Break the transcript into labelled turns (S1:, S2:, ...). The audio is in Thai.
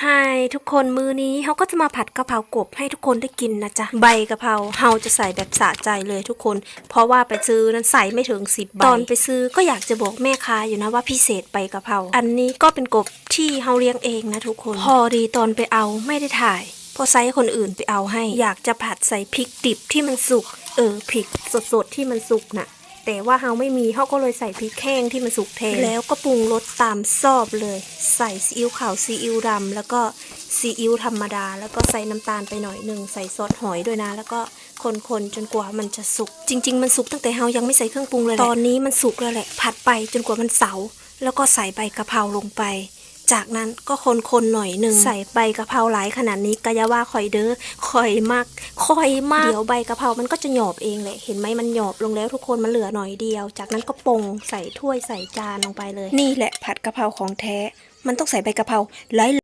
S1: ไฮทุกคนมือนี้เขาก็จะมาผัดกะเพรากบให้ทุกคนได้กินนะจ๊ะ ใบกะเพราเฮาจะใส่แบบสะใจเลยทุกคน เพราะว่าไปซื้อนั้นใส่ไม่ถึงสิบใบตอนไปซื้อก็อยากจะบอกแม่ค้าอยู่นะว่าพิเศษใบกะเพราอันนี้ก็เป็นกบที่เฮาเลี้ยงเองนะทุกคน พอดีตอนไปเอาไม่ได้ถ่ายพราะไซส์คนอื่นไปเอาให้ อยากจะผัดใส่พริกดิบที่มันสุก เออพริกสดๆที่มันสุกน่ะ แต่ว่าเฮาไม่มีเขาก็เลยใส่พริกแห้งที่มันสุกแทนแล้วก็ปรุงรสตามซอบเลย ใส่ซีอิ๊วขาวซีอิ๊วดำแล้วก็ซีอิ๊วธรรมดา แล้วก็ใส่น้ำตาลไปหน่อยหนึ่งใส่ซอสหอยด้วยนะ แล้วก็คนๆจนกว่ามันจะสุก จริง ๆ มันสุกตั้งแต่เฮายังไม่ใส่เครื่องปรุงเลยตอนนี้มันสุกแล้วแหละผัดไปจนกว่ามันเสาแล้วก็ใส่ใบกะเพราลงไป จากนั้นก็คนๆหน่อยหนึ่งใส่ใบกะเพราหลายขนาดนี้กะอยาว่าคอยเด้อคอยมากคอยมากเดี๋ยวใบกะเพรามันก็จะหยอบเองแหละเห็นไหมมันหยอบลงแล้วทุกคนมันเหลือหน่อยเดียว จากนั้นก็ปรุงใส่ถ้วยใส่จานลงไปเลย นี่แหละผัดกะเพราของแท้ มันต้องใส่ใบกะเพราหลาย